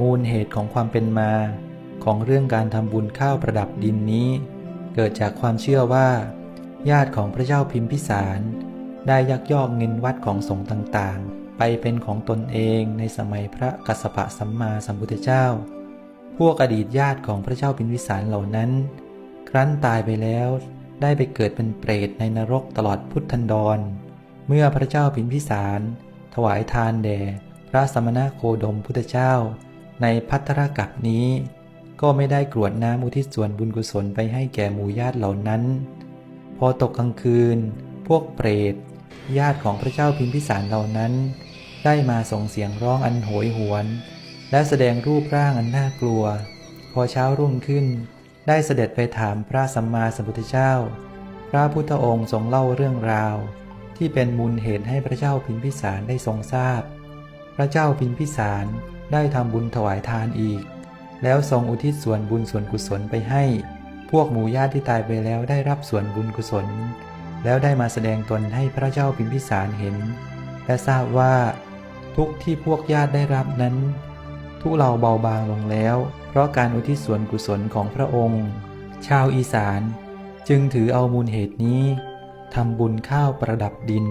มูลเหตุของความเป็นมา ของเรื่องการทำบุญข้าวประดับดินนี้ เกิดจากความเชื่อว่า ญาติของพระเจ้าพิมพิสาร ได้ยักยอกเงินวัดของสงฆ์ต่างๆ ไปเป็นของตนเองในสมัยพระกัสสปะสัมมาสัมพุทธเจ้า พวกอดีตญาติของพระเจ้าพิมพิสารเหล่านั้น ครั้นตายไปแล้วได้ไปเกิดเป็นเปรตในนรกตลอดพุทธันดร เมื่อพระเจ้าพิมพิสาร ถวายทานแด่ ระสมณะโคดมพุทธเจ้า ในพัทธรกัปนี้ ก็ไม่ได้กรวดน้ำอุทิศส่วนบุญกุศลไปให้แก่หมู่ญาติเหล่านั้น พอตกกลางคืน พวกเปรต ญาติของพระเจ้าพิมพิสารเหล่านั้น ได้มาส่งเสียงร้องอันโหยหวน และแสดงรูปร่างอันน่ากลัว พอเช้ารุ่งขึ้น ได้เสด็จไปถามพระสัมมาสัมพุทธเจ้า พระพุทธองค์ทรงเล่าเรื่องราว ที่เป็นมูลเหตุให้พระเจ้าพิมพิสารได้ทรงทราบ พระเจ้าพิมพิสารได้ทำบุญถวายทานอีก แล้วทรงอุทิศส่วนบุญส่วนกุศลไปให้ พวกหมู่ญาติที่ตายไปแล้วได้รับส่วนบุญกุศล แล้วได้มาแสดงตนให้พระเจ้าพิมพิสารเห็น และทราบว่า ทุกที่พวกญาติได้รับนั้น ทุเราเบาบางลงแล้ว เพราะการอุทิศส่วนกุศลของพระองค์ ชาวอีสานจึงถือเอามูลเหตุนี้ทำบุญข้าวประดับดิน